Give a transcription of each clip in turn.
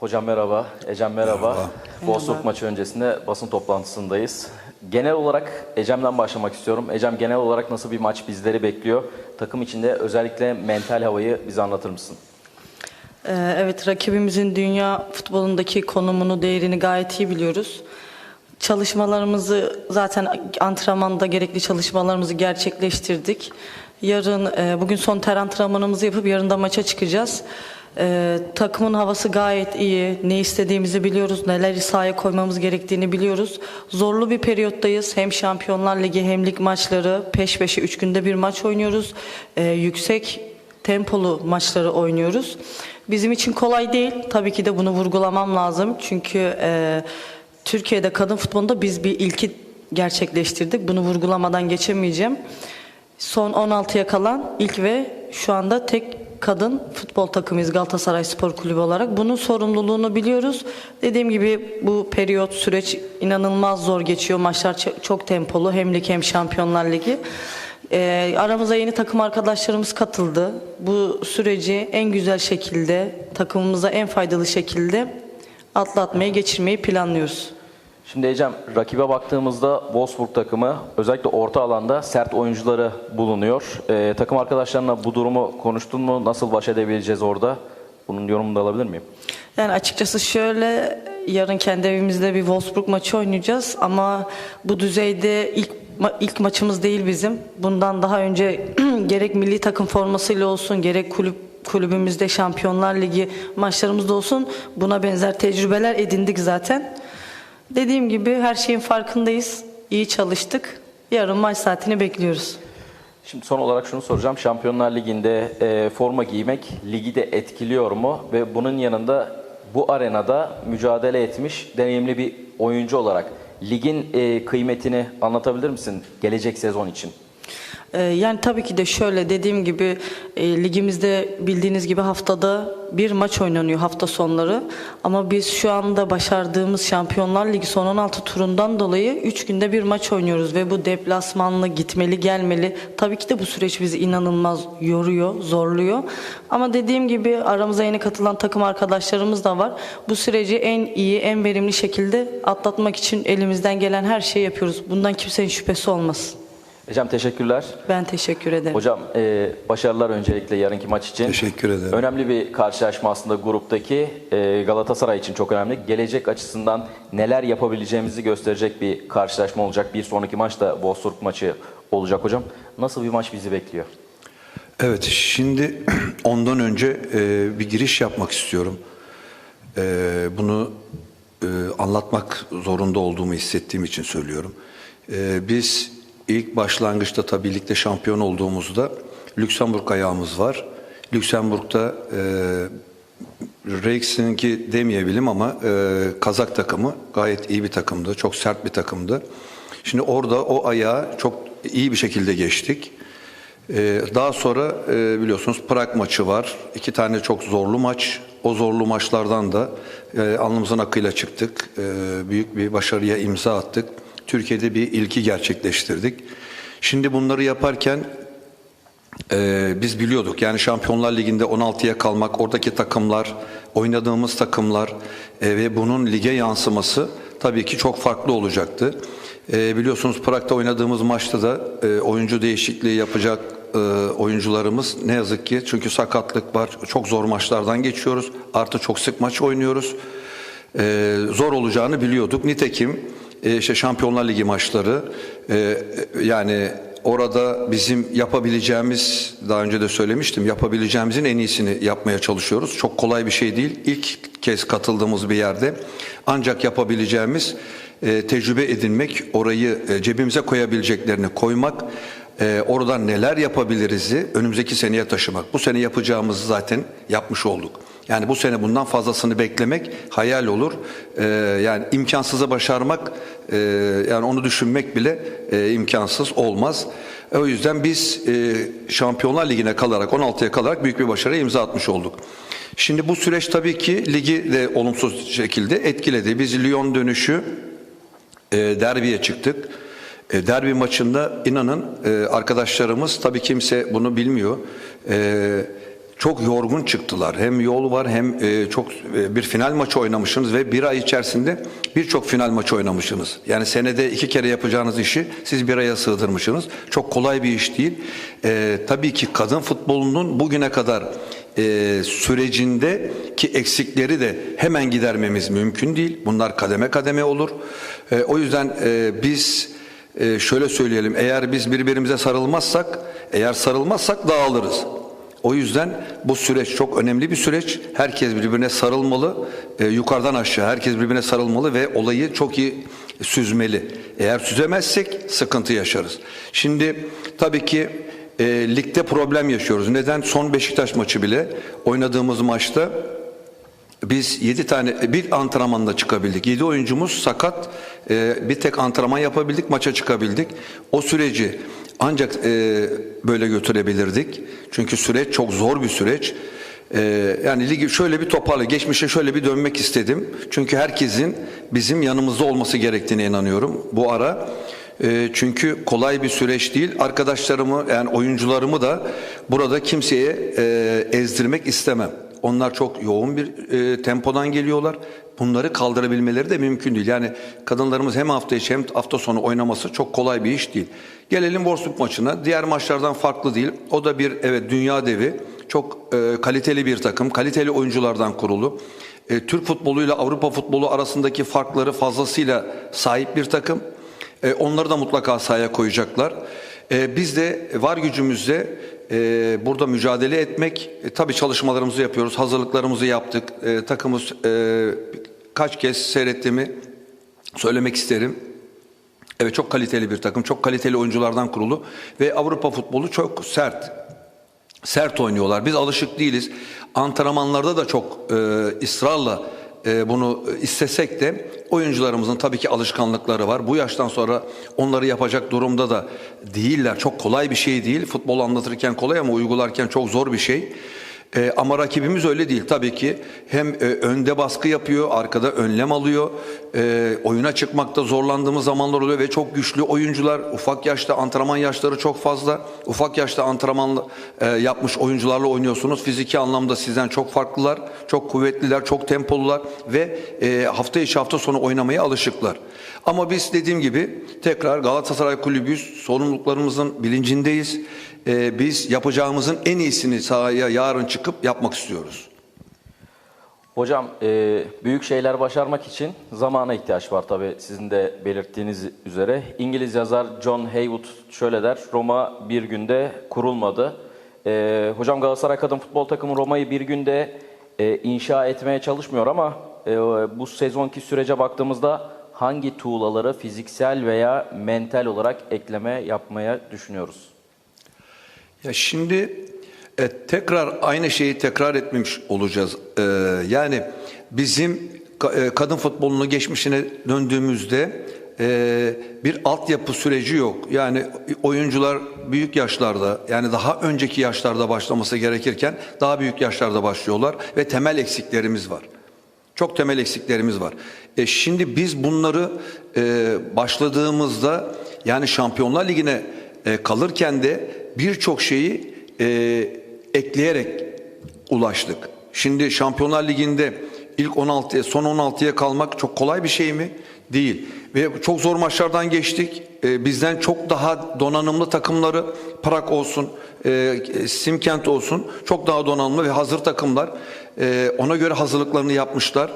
Hocam merhaba, Ecem merhaba. Wolfsburg maçı öncesinde basın toplantısındayız. Genel olarak Ecem'den başlamak istiyorum. Ecem genel olarak nasıl bir maç bizleri bekliyor? Takım içinde özellikle mental havayı bize anlatır mısın? Ee, Evet rakibimizin dünya futbolundaki konumunu, değerini gayet iyi biliyoruz. Çalışmalarımızı zaten antrenmanda gerekli çalışmalarımızı gerçekleştirdik. Yarın e, bugün son ter antrenmanımızı yapıp yarın da maça çıkacağız. Ee, takımın havası gayet iyi. Ne istediğimizi biliyoruz. Neleri sahaya koymamız gerektiğini biliyoruz. Zorlu bir periyottayız. Hem Şampiyonlar Ligi hem lig maçları peş peşe 3 günde bir maç oynuyoruz. Ee, yüksek tempolu maçları oynuyoruz. Bizim için kolay değil. Tabii ki de bunu vurgulamam lazım. Çünkü e, Türkiye'de kadın futbolunda biz bir ilki gerçekleştirdik. Bunu vurgulamadan geçemeyeceğim. Son 16'ya kalan ilk ve şu anda tek kadın futbol takımıyız Galatasaray Spor Kulübü olarak. Bunun sorumluluğunu biliyoruz. Dediğim gibi bu periyot süreç inanılmaz zor geçiyor. Maçlar çok tempolu. Hem lig hem Şampiyonlar Ligi. Ee, aramıza yeni takım arkadaşlarımız katıldı. Bu süreci en güzel şekilde, takımımıza en faydalı şekilde atlatmayı, geçirmeyi planlıyoruz. Şimdi Ecem, rakibe baktığımızda Wolfsburg takımı özellikle orta alanda sert oyuncuları bulunuyor. Ee, takım arkadaşlarına bu durumu konuştun mu? Nasıl baş edebileceğiz orada? Bunun yorumunu da alabilir miyim? Yani açıkçası şöyle yarın kendi evimizde bir Wolfsburg maçı oynayacağız ama bu düzeyde ilk ilk maçımız değil bizim. Bundan daha önce gerek milli takım formasıyla olsun gerek kulüp kulübümüzde Şampiyonlar Ligi maçlarımızda olsun buna benzer tecrübeler edindik zaten. Dediğim gibi her şeyin farkındayız. İyi çalıştık. Yarın maç saatini bekliyoruz. Şimdi son olarak şunu soracağım. Şampiyonlar Ligi'nde e, forma giymek ligi de etkiliyor mu? Ve bunun yanında bu arenada mücadele etmiş deneyimli bir oyuncu olarak ligin e, kıymetini anlatabilir misin gelecek sezon için? Ee, Yani tabii ki de şöyle dediğim gibi e, ligimizde bildiğiniz gibi haftada bir maç oynanıyor hafta sonları. Ama biz şu anda başardığımız Şampiyonlar Ligi son 16 turundan dolayı 3 günde bir maç oynuyoruz ve bu deplasmanlı gitmeli gelmeli. Tabii ki de bu süreç bizi inanılmaz yoruyor, zorluyor. Ama dediğim gibi aramıza yeni katılan takım arkadaşlarımız da var. Bu süreci en iyi, en verimli şekilde atlatmak için elimizden gelen her şeyi yapıyoruz. Bundan kimsenin şüphesi olmasın. Ecem teşekkürler. Ben teşekkür ederim. Hocam e, başarılar öncelikle yarınki maç için. Teşekkür ederim. Önemli bir karşılaşma aslında gruptaki e, Galatasaray için çok önemli. Gelecek açısından neler yapabileceğimizi gösterecek bir karşılaşma olacak. Bir sonraki maç da Wolfsburg maçı olacak hocam. Nasıl bir maç bizi bekliyor? Evet, şimdi ondan önce e, bir giriş yapmak istiyorum. E, bunu e, anlatmak zorunda olduğumu hissettiğim için söylüyorum. E, biz ilk başlangıçta tabii ligde şampiyon olduğumuzda Lüksemburg ayağımız var. Lüksemburg'da e, Reix'inki demeyebilirim ama e, Kazak takımı gayet iyi bir takımdı. Çok sert bir takımdı. Şimdi orada o ayağı çok iyi bir şekilde geçtik. Ee, daha sonra e, biliyorsunuz Prag maçı var. İki tane çok zorlu maç. O zorlu maçlardan da e, alnımızın akıyla çıktık. E, büyük bir başarıya imza attık. Türkiye'de bir ilki gerçekleştirdik. Şimdi bunları yaparken ee, biz biliyorduk yani Şampiyonlar Ligi'nde 16'ya kalmak, oradaki takımlar, oynadığımız takımlar e, ve bunun lige yansıması tabii ki çok farklı olacaktı. Ee, biliyorsunuz Prag'da oynadığımız maçta da e, oyuncu değişikliği yapacak e, oyuncularımız ne yazık ki çünkü sakatlık var, çok zor maçlardan geçiyoruz, artı çok sık maç oynuyoruz. Ee, zor olacağını biliyorduk. Nitekim e, işte Şampiyonlar Ligi maçları e, yani orada bizim yapabileceğimiz daha önce de söylemiştim yapabileceğimizin en iyisini yapmaya çalışıyoruz. Çok kolay bir şey değil. İlk kez katıldığımız bir yerde ancak yapabileceğimiz e, tecrübe edinmek, orayı cebimize koyabileceklerini koymak, e, oradan neler yapabiliriz'i önümüzdeki seneye taşımak. Bu sene yapacağımızı zaten yapmış olduk. Yani bu sene bundan fazlasını beklemek hayal olur. Ee, yani imkansızı başarmak, e, yani onu düşünmek bile e, imkansız olmaz. O yüzden biz e, Şampiyonlar Ligi'ne kalarak, 16'ya kalarak büyük bir başarıya imza atmış olduk. Şimdi bu süreç tabii ki ligi de olumsuz şekilde etkiledi. Biz Lyon dönüşü e, derbiye çıktık. E, derbi maçında inanın e, arkadaşlarımız tabii kimse bunu bilmiyor. E, çok yorgun çıktılar. Hem yol var hem e, çok e, bir final maçı oynamışsınız ve bir ay içerisinde birçok final maçı oynamışsınız. Yani senede iki kere yapacağınız işi siz bir aya sığdırmışsınız. Çok kolay bir iş değil. E, tabii ki kadın futbolunun bugüne kadar e, sürecindeki eksikleri de hemen gidermemiz mümkün değil. Bunlar kademe kademe olur. E, o yüzden e, biz e, şöyle söyleyelim. Eğer biz birbirimize sarılmazsak, eğer sarılmazsak dağılırız. O yüzden bu süreç çok önemli bir süreç. Herkes birbirine sarılmalı. E, yukarıdan aşağı herkes birbirine sarılmalı ve olayı çok iyi süzmeli. Eğer süzemezsek sıkıntı yaşarız. Şimdi tabii ki e, ligde problem yaşıyoruz. Neden? Son Beşiktaş maçı bile oynadığımız maçta biz 7 tane bir antrenmanda çıkabildik. 7 oyuncumuz sakat. e, bir tek antrenman yapabildik, maça çıkabildik. O süreci ancak e, böyle götürebilirdik. Çünkü süreç çok zor bir süreç. E, yani ligi şöyle bir toparla, geçmişe şöyle bir dönmek istedim. Çünkü herkesin bizim yanımızda olması gerektiğine inanıyorum bu ara. E, çünkü kolay bir süreç değil. Arkadaşlarımı yani oyuncularımı da burada kimseye e, ezdirmek istemem. Onlar çok yoğun bir e, tempodan geliyorlar. Bunları kaldırabilmeleri de mümkün değil. Yani kadınlarımız hem hafta içi hem hafta sonu oynaması çok kolay bir iş değil. Gelelim Wolfsburg maçına. Diğer maçlardan farklı değil. O da bir evet dünya devi. Çok e, kaliteli bir takım, kaliteli oyunculardan kurulu. E, Türk futboluyla Avrupa futbolu arasındaki farkları fazlasıyla sahip bir takım. E, onları da mutlaka sahaya koyacaklar. E, biz de var gücümüzle e, burada mücadele etmek, e, tabii çalışmalarımızı yapıyoruz, hazırlıklarımızı yaptık. E, takımız e, kaç kez seyrettiğimi söylemek isterim. Evet çok kaliteli bir takım, çok kaliteli oyunculardan kurulu ve Avrupa futbolu çok sert. Sert oynuyorlar. Biz alışık değiliz. Antrenmanlarda da çok e, ısrarla e, bunu istesek de oyuncularımızın tabii ki alışkanlıkları var. Bu yaştan sonra onları yapacak durumda da değiller. Çok kolay bir şey değil. Futbol anlatırken kolay ama uygularken çok zor bir şey. E, ama rakibimiz öyle değil tabii ki. Hem e, önde baskı yapıyor, arkada önlem alıyor. E, oyuna çıkmakta zorlandığımız zamanlar oluyor ve çok güçlü oyuncular. Ufak yaşta antrenman yaşları çok fazla. Ufak yaşta antrenman e, yapmış oyuncularla oynuyorsunuz. Fiziki anlamda sizden çok farklılar, çok kuvvetliler, çok tempolular ve e, hafta içi hafta sonu oynamaya alışıklar. Ama biz dediğim gibi tekrar Galatasaray Kulübüyüz, sorumluluklarımızın bilincindeyiz. E, biz yapacağımızın en iyisini sahaya yarın çıkıp yapmak istiyoruz. Hocam e, büyük şeyler başarmak için zamana ihtiyaç var tabii sizin de belirttiğiniz üzere. İngiliz yazar John Haywood şöyle der, Roma bir günde kurulmadı. E, hocam Galatasaray Kadın Futbol Takımı Roma'yı bir günde e, inşa etmeye çalışmıyor ama e, bu sezonki sürece baktığımızda hangi tuğlaları fiziksel veya mental olarak ekleme yapmaya düşünüyoruz? Ya şimdi e, tekrar aynı şeyi tekrar etmemiş olacağız. E, yani bizim e, kadın futbolunu geçmişine döndüğümüzde e, bir altyapı süreci yok. Yani oyuncular büyük yaşlarda yani daha önceki yaşlarda başlaması gerekirken daha büyük yaşlarda başlıyorlar ve temel eksiklerimiz var. Çok temel eksiklerimiz var. E şimdi biz bunları e, başladığımızda yani Şampiyonlar Ligi'ne e, kalırken de birçok şeyi e, ekleyerek ulaştık. Şimdi Şampiyonlar Ligi'nde ilk 16'ya son 16'ya kalmak çok kolay bir şey mi? Değil. Ve çok zor maçlardan geçtik. E, bizden çok daha donanımlı takımları Prag olsun, e, Simkent olsun çok daha donanımlı ve hazır takımlar. E, ona göre hazırlıklarını yapmışlar.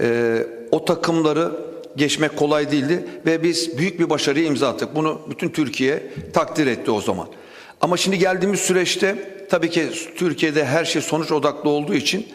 E, o takımları geçmek kolay değildi ve biz büyük bir başarıya imza attık. Bunu bütün Türkiye takdir etti o zaman. Ama şimdi geldiğimiz süreçte tabii ki Türkiye'de her şey sonuç odaklı olduğu için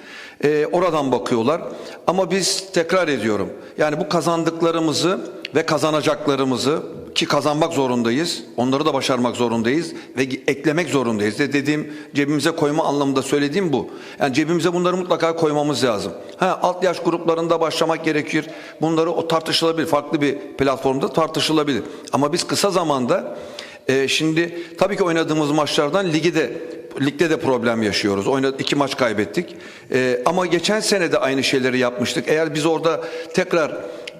e, oradan bakıyorlar. Ama biz tekrar ediyorum. Yani bu kazandıklarımızı ve kazanacaklarımızı ki kazanmak zorundayız. Onları da başarmak zorundayız ve eklemek zorundayız. De dediğim cebimize koyma anlamında söylediğim bu. Yani cebimize bunları mutlaka koymamız lazım. Ha alt yaş gruplarında başlamak gerekir. Bunları o tartışılabilir. Farklı bir platformda tartışılabilir. Ama biz kısa zamanda e, şimdi tabii ki oynadığımız maçlardan ligi de ligde de problem yaşıyoruz. Oynadık iki maç kaybettik. E, ama geçen sene de aynı şeyleri yapmıştık. Eğer biz orada tekrar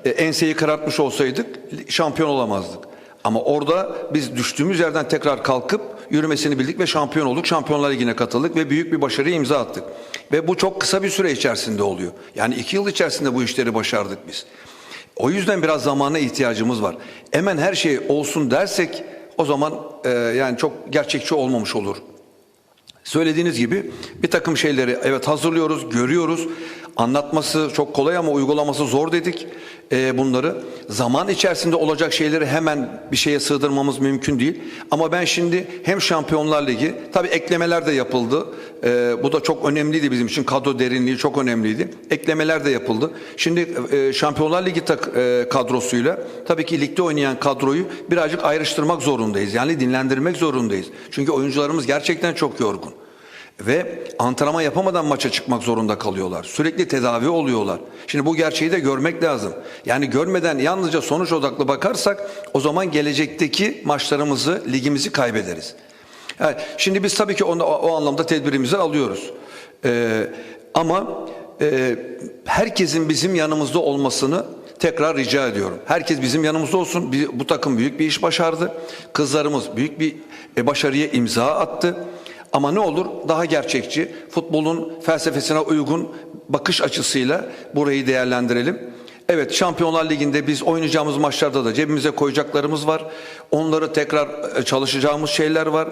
e, enseyi karartmış olsaydık şampiyon olamazdık. Ama orada biz düştüğümüz yerden tekrar kalkıp yürümesini bildik ve şampiyon olduk. Şampiyonlar Ligi'ne katıldık ve büyük bir başarıya imza attık. Ve bu çok kısa bir süre içerisinde oluyor. Yani iki yıl içerisinde bu işleri başardık biz. O yüzden biraz zamana ihtiyacımız var. Hemen her şey olsun dersek o zaman e, yani çok gerçekçi olmamış olur. Söylediğiniz gibi bir takım şeyleri evet hazırlıyoruz, görüyoruz. Anlatması çok kolay ama uygulaması zor dedik e, bunları. Zaman içerisinde olacak şeyleri hemen bir şeye sığdırmamız mümkün değil. Ama ben şimdi hem Şampiyonlar Ligi, tabii eklemeler de yapıldı. E, bu da çok önemliydi bizim için. Kadro derinliği çok önemliydi. Eklemeler de yapıldı. Şimdi e, Şampiyonlar Ligi tak, kadrosuyla tabii ki ligde oynayan kadroyu birazcık ayrıştırmak zorundayız. Yani dinlendirmek zorundayız. Çünkü oyuncularımız gerçekten çok yorgun. Ve antrenman yapamadan maça çıkmak zorunda kalıyorlar. Sürekli tedavi oluyorlar. Şimdi bu gerçeği de görmek lazım. Yani görmeden yalnızca sonuç odaklı bakarsak o zaman gelecekteki maçlarımızı, ligimizi kaybederiz. Yani şimdi biz tabii ki onu, o, anlamda tedbirimizi alıyoruz. Ee, ama e, herkesin bizim yanımızda olmasını tekrar rica ediyorum. Herkes bizim yanımızda olsun. Bu takım büyük bir iş başardı. Kızlarımız büyük bir e, başarıya imza attı. Ama ne olur daha gerçekçi, futbolun felsefesine uygun bakış açısıyla burayı değerlendirelim. Evet Şampiyonlar Ligi'nde biz oynayacağımız maçlarda da cebimize koyacaklarımız var. Onları tekrar e, çalışacağımız şeyler var.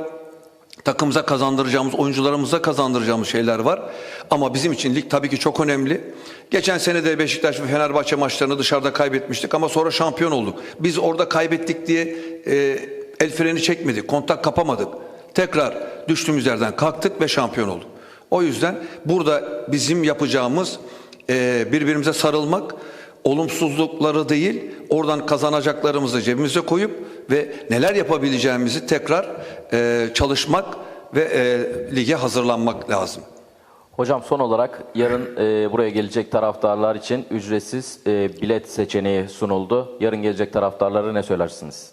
Takımıza kazandıracağımız, oyuncularımıza kazandıracağımız şeyler var. Ama bizim için lig tabii ki çok önemli. Geçen sene de Beşiktaş ve Fenerbahçe maçlarını dışarıda kaybetmiştik ama sonra şampiyon olduk. Biz orada kaybettik diye e, el freni çekmedik, kontak kapamadık. Tekrar düştüğümüz yerden kalktık ve şampiyon olduk. O yüzden burada bizim yapacağımız e, birbirimize sarılmak, olumsuzlukları değil, oradan kazanacaklarımızı cebimize koyup ve neler yapabileceğimizi tekrar e, çalışmak ve e, lige hazırlanmak lazım. Hocam son olarak yarın e, buraya gelecek taraftarlar için ücretsiz e, bilet seçeneği sunuldu. Yarın gelecek taraftarlara ne söylersiniz?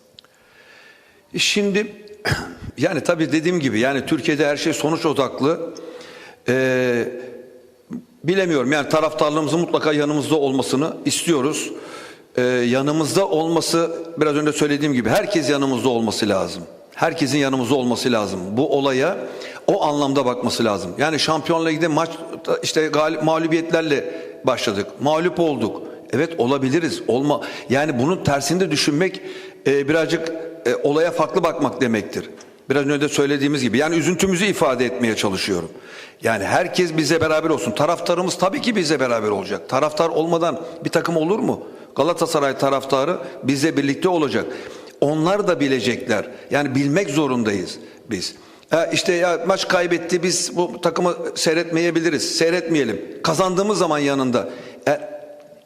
Şimdi yani tabii dediğim gibi yani Türkiye'de her şey sonuç odaklı. Ee, bilemiyorum yani taraftarlığımızın mutlaka yanımızda olmasını istiyoruz. Ee, yanımızda olması biraz önce söylediğim gibi herkes yanımızda olması lazım. Herkesin yanımızda olması lazım. Bu olaya o anlamda bakması lazım. Yani Şampiyonlar Ligi'de maç işte galip, mağlubiyetlerle başladık. Mağlup olduk. Evet olabiliriz. Olma yani bunun tersinde düşünmek e, birazcık e, olaya farklı bakmak demektir. Biraz önce de söylediğimiz gibi yani üzüntümüzü ifade etmeye çalışıyorum. Yani herkes bize beraber olsun. Taraftarımız tabii ki bize beraber olacak. Taraftar olmadan bir takım olur mu? Galatasaray taraftarı bizle birlikte olacak. Onlar da bilecekler. Yani bilmek zorundayız biz. Ya işte ya maç kaybetti biz bu takımı seyretmeyebiliriz. Seyretmeyelim. Kazandığımız zaman yanında. Ya,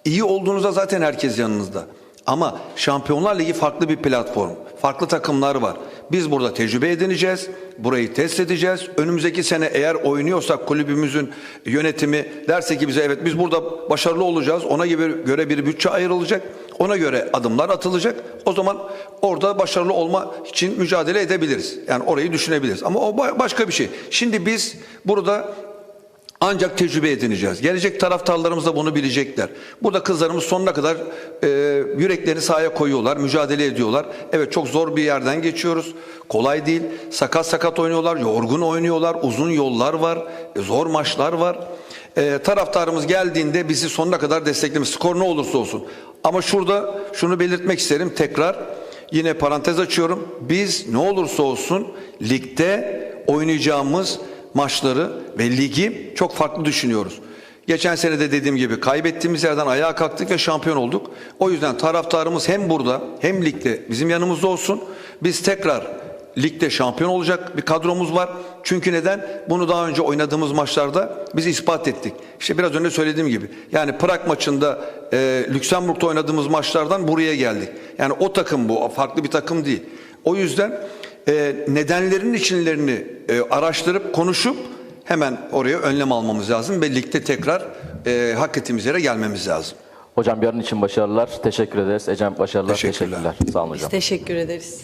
iyi olduğunuzda zaten herkes yanınızda. Ama Şampiyonlar Ligi farklı bir platform. Farklı takımlar var. Biz burada tecrübe edineceğiz. Burayı test edeceğiz. Önümüzdeki sene eğer oynuyorsak kulübümüzün yönetimi derse ki bize evet biz burada başarılı olacağız. Ona göre bir bütçe ayrılacak. Ona göre adımlar atılacak. O zaman orada başarılı olma için mücadele edebiliriz. Yani orayı düşünebiliriz. Ama o ba- başka bir şey. Şimdi biz burada ancak tecrübe edineceğiz. Gelecek taraftarlarımız da bunu bilecekler. Burada kızlarımız sonuna kadar e, yüreklerini sahaya koyuyorlar, mücadele ediyorlar. Evet çok zor bir yerden geçiyoruz. Kolay değil. Sakat sakat oynuyorlar, yorgun oynuyorlar, uzun yollar var, e, zor maçlar var. E, taraftarımız geldiğinde bizi sonuna kadar desteklemiş. Skor ne olursa olsun. Ama şurada şunu belirtmek isterim tekrar. Yine parantez açıyorum. Biz ne olursa olsun ligde oynayacağımız maçları ve ligi çok farklı düşünüyoruz. Geçen sene de dediğim gibi kaybettiğimiz yerden ayağa kalktık ve şampiyon olduk. O yüzden taraftarımız hem burada hem ligde bizim yanımızda olsun. Biz tekrar ligde şampiyon olacak bir kadromuz var. Çünkü neden? Bunu daha önce oynadığımız maçlarda biz ispat ettik. İşte biraz önce söylediğim gibi. Yani Prag maçında e, Lüksemburg'da oynadığımız maçlardan buraya geldik. Yani o takım bu, farklı bir takım değil. O yüzden e, nedenlerin içinlerini e, araştırıp konuşup hemen oraya önlem almamız lazım ligde tekrar e, hak ettiğimiz yere gelmemiz lazım. Hocam yarın için başarılar. Teşekkür ederiz. Ecem başarılar. Teşekkürler. Teşekkürler. Sağ olun Biz hocam. teşekkür ederiz.